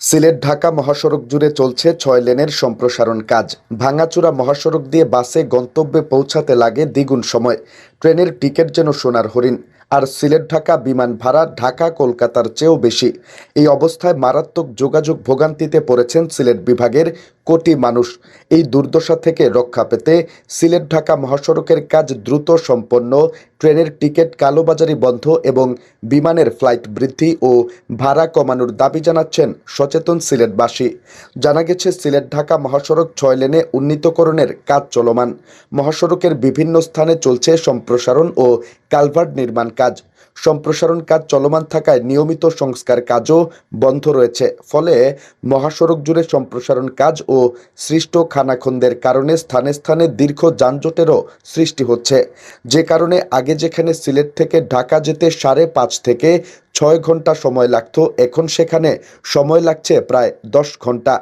সিলেট ঢাকা মহাসড়ক জুড়ে চলছে ছয় লেনের সম্প্রসারণ কাজ। ভাঙাচুরা মহাসড়ক দিয়ে বাসে গন্তব্যে পৌঁছাতে লাগে দ্বিগুণ সময়। ট্রেনের টিকিট যেন সোনার হরিণ। আর সিলেট ঢাকা বিমান ভাড়া ঢাকা কলকাতার চেয়েও বেশি। এই অবস্থায় মারাত্মক যোগাযোগ ভোগান্তিতে পড়েছেন সিলেট বিভাগের কোটি মানুষ এই দুর্দশা থেকে রক্ষা পেতে সিলেট ঢাকা মহাসড়কের কাজ দ্রুত সম্পন্ন, ট্রেনের টিকিট কালোবাজারি বন্ধ এবং বিমানের ফ্লাইট বৃদ্ধি ও ভাড়া কমানোর দাবি জানাচ্ছেন সচেতন সিলেটবাসী। জানা গেছে, সিলেট ঢাকা মহাসড়ক ছয় লেনে উন্নীতকরণের কাজ চলমান। মহাসড়কের বিভিন্ন স্থানে চলছে সম্প্রসারণ ও কালভার্ট নির্মাণ কাজ। সম্প্রসারণ কাজ চলমান থাকায় নিয়মিত সংস্কার কাজও বন্ধ রয়েছে। ফলে মহাসড়ক জুড়ে সম্প্রসারণ কাজ ও সৃষ্ট খানাখন্দের কারণে স্থানে স্থানে দীর্ঘ যানজটেরও সৃষ্টি হচ্ছে। যে কারণে আগে যেখানে সিলেট থেকে ঢাকা যেতে সাড়ে পাঁচ থেকে ছয় ঘণ্টা সময় লাগতো, এখন সেখানে সময় লাগছে প্রায় দশ ঘণ্টা।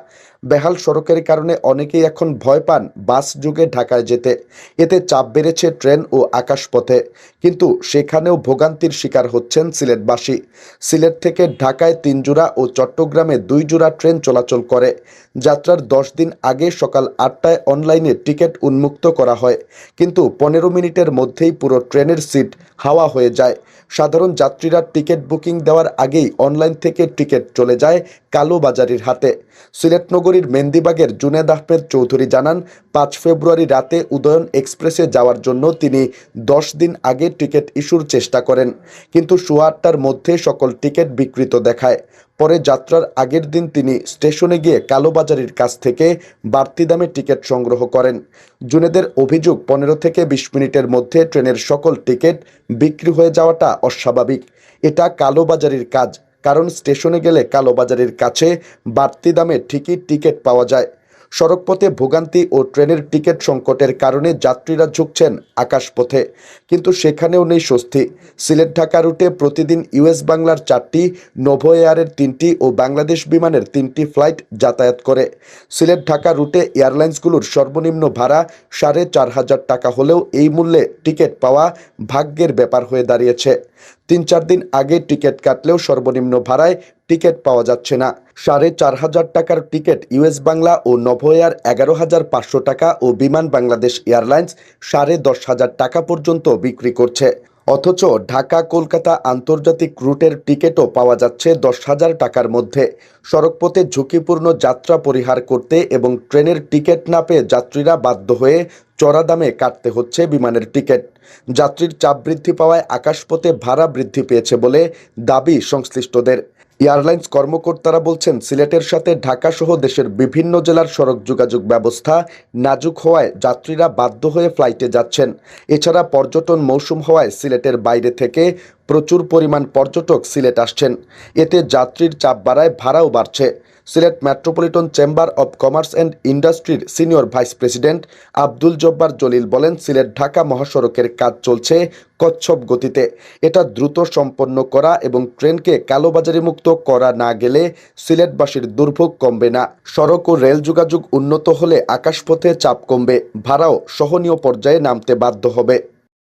বেহাল সড়কের কারণে অনেকেই এখন ভয় পান বাস যুগে ঢাকায় যেতে। এতে চাপ বেড়েছে ট্রেন ও আকাশপথে। কিন্তু সেখানেও ভোগান্তির শিকার হচ্ছেন সিলেটবাসী। সিলেট থেকে ঢাকায় তিন জোড়া ও চট্টগ্রামে দুই জোড়া ট্রেন চলাচল করে। যাত্রার দশ দিন আগে সকাল আটটায় অনলাইনে টিকিট উন্মুক্ত করা হয়। কিন্তু পনেরো মিনিটের মধ্যেই পুরো ট্রেনের সিট হাওয়া হয়ে যায়। সাধারণ যাত্রীরা টিকিট বুকিং দেওয়ার আগেই অনলাইন থেকে টিকিট চলে যায় কালো কালোবাজারির হাতে সিলেট নগরীর মেন্দিবাগের জুনেদ আহমেদ চৌধুরী জানান, পাঁচ ফেব্রুয়ারি রাতে উদয়ন এক্সপ্রেসে যাওয়ার জন্য তিনি দশ দিন আগে টিকিট ইস্যুর চেষ্টা করেন। কিন্তু সোয়া আটটার মধ্যে সকল টিকিট বিকৃত দেখায়। পরে যাত্রার আগের দিন তিনি স্টেশনে গিয়ে কালোবাজারির কাছ থেকে বাড়তি দামে টিকিট সংগ্রহ করেন। জুনেদের অভিযোগ, পনেরো থেকে বিশ মিনিটের মধ্যে ট্রেনের সকল টিকিট বিক্রি হয়ে যাওয়াটা অস্বাভাবিক। এটা কালোবাজারির কাজ, কারণ স্টেশনে গেলে কালোবাজারের কাছে বাড়তি দামে ঠিকই টিকিট পাওয়া যায়। সড়কপথে ভোগান্তি ও ট্রেনের টিকিট সংকটের কারণে যাত্রীরা ঝুঁকছেন আকাশপথে। কিন্তু সেখানেও নেই স্বস্তি। সিলেট ঢাকা রুটে প্রতিদিন ইউএস বাংলার চারটি, নোভো এয়ারের তিনটি ও বাংলাদেশ বিমানের তিনটি ফ্লাইট যাতায়াত করে। সিলেট ঢাকা রুটে এয়ারলাইন্সগুলোর সর্বনিম্ন ভাড়া সাড়ে চার হাজার টাকা হলেও এই মূল্যে টিকিট পাওয়া ভাগ্যের ব্যাপার হয়ে দাঁড়িয়েছে। তিন চার দিন আগে টিকিট কাটলেও সর্বনিম্ন ভাড়ায় টিকিট পাওয়া যাচ্ছে না। সাড়ে চার হাজার টাকার টিকিট ইউএস বাংলা ও নভো এয়ার এগারো হাজার পাঁচশো টাকা ও বিমান বাংলাদেশ এয়ারলাইন্স সাড়ে দশ হাজার টাকা পর্যন্ত বিক্রি করছে। অথচ ঢাকা, কলকাতা আন্তর্জাতিক রুটের টিকিটও পাওয়া যাচ্ছে দশ হাজার টাকার মধ্যে। সড়কপথে ঝুঁকিপূর্ণ যাত্রা পরিহার করতে এবং ট্রেনের টিকিট না পেয়ে যাত্রীরা বাধ্য হয়ে চড়া দামে কাটতে হচ্ছে বিমানের টিকিট। যাত্রীর চাপ বৃদ্ধি পাওয়ায় আকাশপথে ভাড়া বৃদ্ধি পেয়েছে বলে দাবি সংশ্লিষ্টদের। এয়ারলাইন্স কর্মকর্তারা বলছেন, সিলেটের সাথে ঢাকা সহ দেশের বিভিন্ন জেলার সড়ক যোগাযোগ ব্যবস্থা নাজুক হওয়ায় যাত্রীরা বাধ্য হয়ে ফ্লাইটে যাচ্ছেন। এছাড়া পর্যটন মৌসুম হওয়ায় সিলেটের বাইরে থেকে প্রচুর পরিমাণ পর্যটক সিলেট আসছেন। এতে যাত্রীর চাপ বাড়ায়, ভাড়াও বাড়ছে। Sylhet metropolitan chamber of commerce and ইন্ডাস্ট্রির senior vice president Abdul Jabbar Jalil বলেন, সিলেট ঢাকা মহাসড়কের কাজ চলছে কচ্ছপ গতিতে। এটা দ্রুত সম্পন্ন করা এবং ট্রেনকে কালোবাজারি মুক্ত করা না গেলে সিলেটবাসীর দুর্ভোগ কমবে না। সড়ক ও রেল যোগাযোগ উন্নত হলে আকাশপথে চাপ কমবে। ভাড়াও সহনীয় পর্যায়ে নামতে বাধ্য হবে।